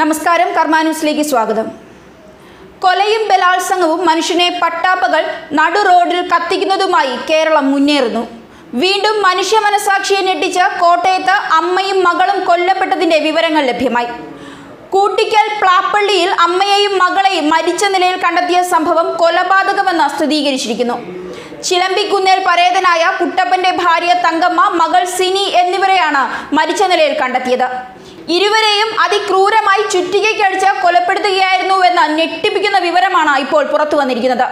നമസ്കാരം കർമാന്യൂസിലേക്ക് സ്വാഗതം. കൊലയും ബലാത്സംഗവും മനുഷ്യനെ പട്ടാപ്പകൾ നടു റോഡിൽ കത്തിക്കുന്നതുമായി കേരളം മുന്നേറുന്നു. വീണ്ടും മനുഷ്യ മനസാക്ഷിയെ ഞെട്ടിച്ച കോട്ടയത്ത് അമ്മയും മകളും കൊല്ലപ്പെട്ടതിന്റെ വിവരങ്ങൾ ലഭ്യമായി. കൂട്ടിക്കൽ പ്ലാപ്പള്ളിയിൽ അമ്മയെയും മകളെയും മരിച്ച നിലയിൽ കണ്ടെത്തിയ സംഭവം കൊലപാതകമെന്ന് സ്ഥിരീകരിച്ചിരിക്കുന്നു. ചിലമ്പിക്കുന്നേൽ പരേതനായ കുട്ടപ്പന്റെ ഭാര്യ തങ്കമ്മ മകൾ സിനി എന്നിവരെയാണ് മരിച്ച നിലയിൽ കണ്ടെത്തിയത്. ഇരുവരെയും അതിക്രൂരമായി ചുറ്റികയ്ക്കടിച്ച് കൊലപ്പെടുത്തുകയായിരുന്നുവെന്ന ഞെട്ടിപ്പിക്കുന്ന വിവരമാണ് ഇപ്പോൾ പുറത്തു വന്നിരിക്കുന്നത്.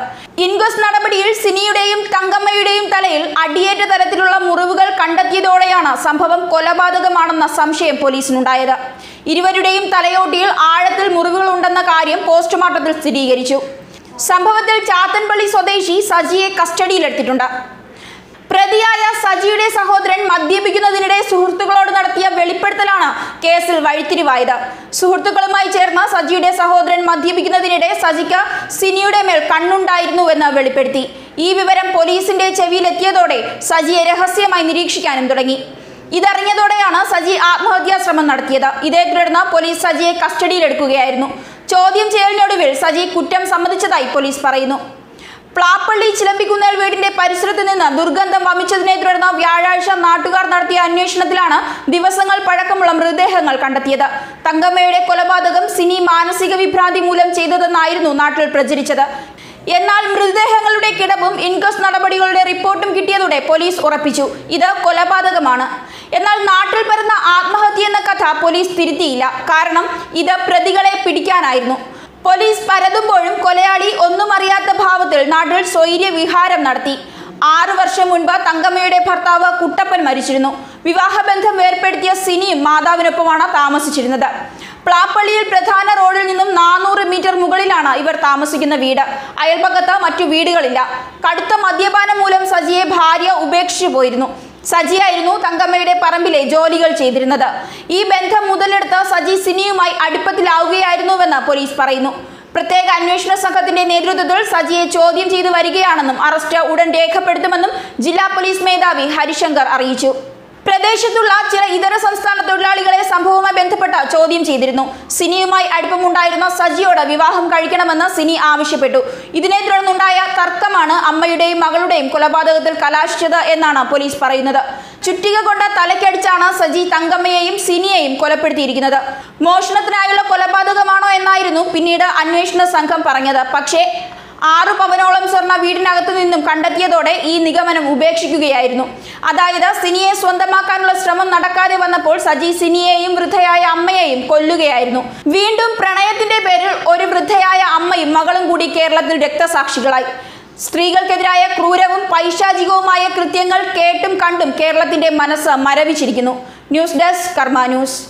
ഇൻക്വസ്റ്റ് നടപടിയിൽ സിനിയുടെയും തങ്കമ്മയുടെയും തലയിൽ അടിയേറ്റ തരത്തിലുള്ള മുറിവുകൾ കണ്ടെത്തിയതോടെയാണ് സംഭവം കൊലപാതകമാണെന്ന സംശയം പോലീസിനുണ്ടായത്. ഇരുവരുടെയും തലയോട്ടിയിൽ ആഴത്തിൽ മുറിവുകളുണ്ടെന്ന കാര്യം പോസ്റ്റ്മോർട്ടത്തിൽ സ്ഥിരീകരിച്ചു. സംഭവത്തിൽ ചാത്തൻപള്ളി സ്വദേശി സജിയെ കസ്റ്റഡിയിലെടുത്തിട്ടുണ്ട്. പ്രതിയായ സജിയുടെ സഹോദരൻ മദ്യപിക്കുന്നതിനിടെ സുഹൃത്തുക്കളോട് നടത്തിയ കേസിൽ വഴിത്തിരിവായത്. സുഹൃത്തുക്കളുമായി ചേർന്ന സജിയുടെ സഹോദരൻ മദ്യപിക്കുന്നതിനിടെ സജിക്ക് സിനിയുടെ മേൽ കണ്ണുണ്ടായിരുന്നുവെന്ന് വെളിപ്പെടുത്തി. ഈ വിവരം പോലീസിന്റെ ചെവിയിലെത്തിയതോടെ സജിയെ രഹസ്യമായി നിരീക്ഷിക്കാനും തുടങ്ങി. ഇതറിഞ്ഞതോടെയാണ് സജി ആത്മഹത്യാ ശ്രമം നടത്തിയത്. ഇതേ തുടർന്ന് പോലീസ് സജിയെ കസ്റ്റഡിയിലെടുക്കുകയായിരുന്നു. ചോദ്യം ചെയ്യലിനൊടുവിൽ സജി കുറ്റം സമ്മതിച്ചതായി പോലീസ് പറയുന്നു. പ്ലാപ്പള്ളി ചിലമ്പിക്കുന്നേൽ വീടിന്റെ പരിസരത്ത് നിന്ന് ദുർഗന്ധം വമിച്ചതിനെ തുടർന്ന് വ്യാഴാഴ്ച നാട്ടുകാർ നടത്തിയ അന്വേഷണത്തിലാണ് ദിവസങ്ങൾ പഴക്കമുള്ള മൃതദേഹങ്ങൾ കണ്ടെത്തിയത്. തങ്കമ്മയുടെ കൊലപാതകം സിനി മാനസിക വിഭ്രാന്തി മൂലം ചെയ്തതെന്നായിരുന്നു നാട്ടിൽ പ്രചരിച്ചത്. എന്നാൽ മൃതദേഹങ്ങളുടെ കിടവും ഇൻക്വസ്റ്റ് നടപടികളുടെ റിപ്പോർട്ടും കിട്ടിയതോടെ പോലീസ് ഉറപ്പിച്ചു. ഇത് കൊലപാതകമാണ്. എന്നാൽ നാട്ടിൽ പരന്ന ആത്മഹത്യ എന്ന കഥ പോലീസ് തിരുത്തിയില്ല. കാരണം ഇത് പ്രതികളെ പിടിക്കാനായിരുന്നു. പോലീസ് പരതുമ്പോഴും കൊലയാളി ഒന്നും അറിയാത്ത ഭാവത്തിൽ നാട്ടിൽ സ്വൈര്യ വിഹാരം നടത്തി. ആറു വർഷം മുൻപ് തങ്കമ്മയുടെ ഭർത്താവ് കുട്ടപ്പൻ മരിച്ചിരുന്നു. വിവാഹബന്ധം ഏർപ്പെടുത്തിയ സിനിയും മാതാവിനൊപ്പമാണ് താമസിച്ചിരുന്നത്. പ്ലാപ്പള്ളിയിൽ പ്രധാന റോഡിൽ നിന്നും നാനൂറ് മീറ്റർ മുകളിലാണ് ഇവർ താമസിക്കുന്ന വീട്. അയൽപക്കത്ത് മറ്റു വീടുകളില്ല. കടുത്ത മദ്യപാനം മൂലം സജിയെ ഭാര്യ ഉപേക്ഷിച്ചു പോയിരുന്നു. സജിയായിരുന്നു തങ്കമ്മയുടെ പറമ്പിലെ ജോലികൾ ചെയ്തിരുന്നത്. ഈ ബന്ധം മുതലെടുത്ത് സജി സിനിയുമായി അടുപ്പത്തിലാവുകയായിരുന്നുവെന്ന് പോലീസ് പറയുന്നു. പ്രത്യേക അന്വേഷണ സംഘത്തിന്റെ നേതൃത്വത്തിൽ സജിയെ ചോദ്യം ചെയ്തു വരികയാണെന്നും അറസ്റ്റ് ഉടൻ രേഖപ്പെടുത്തുമെന്നും ജില്ലാ പോലീസ് മേധാവി ഹരിശങ്കർ അറിയിച്ചു. പ്രദേശത്തുള്ള ചില ഇതര സംസ്ഥാന തൊഴിലാളികളെ സംഭവവുമായി ബന്ധപ്പെട്ട ചോദ്യം ചെയ്തിരുന്നു. സിനിയുമായി അടുപ്പമുണ്ടായിരുന്ന സജിയോട് വിവാഹം കഴിക്കണമെന്ന് സിനി ആവശ്യപ്പെട്ടു. ഇതിനെ തുടർന്നുണ്ടായ തർക്കമാണ് അമ്മയുടെയും മകളുടെയും കൊലപാതകത്തിൽ കലാശിച്ചത് എന്നാണ് പോലീസ് പറയുന്നത്. ചുറ്റിക കൊണ്ട് തലക്കടിച്ചാണ് സജി തങ്കമ്മയെയും സിനിയെയും കൊലപ്പെടുത്തിയിരിക്കുന്നത്. മോഷണത്തിനായുള്ള കൊലപാതകമാണോ എന്നായിരുന്നു പിന്നീട് അന്വേഷണ സംഘം പറഞ്ഞത്. പക്ഷേ ആറു പവനോളം സ്വർണ വീടിനകത്തു നിന്നും കണ്ടെത്തിയതോടെ ഈ നിഗമനം ഉപേക്ഷിക്കുകയായിരുന്നു. അതായത് സിനിയെ സ്വന്തമാക്കാനുള്ള ശ്രമം നടക്കാതെ വന്നപ്പോൾ സജി സിനിയെയും വൃദ്ധയായ അമ്മയെയും കൊല്ലുകയായിരുന്നു. വീണ്ടും പ്രണയത്തിന്റെ പേരിൽ ഒരു വൃദ്ധയായ അമ്മയും മകളും കൂടി കേരളത്തിൽ രക്തസാക്ഷികളായി. സ്ത്രീകൾക്കെതിരായ ക്രൂരവും പൈശാചികവുമായ കൃത്യങ്ങൾ കേട്ടും കണ്ടും കേരളത്തിന്റെ മനസ്സ് മരവിച്ചിരിക്കുന്നു. News desk Karma news.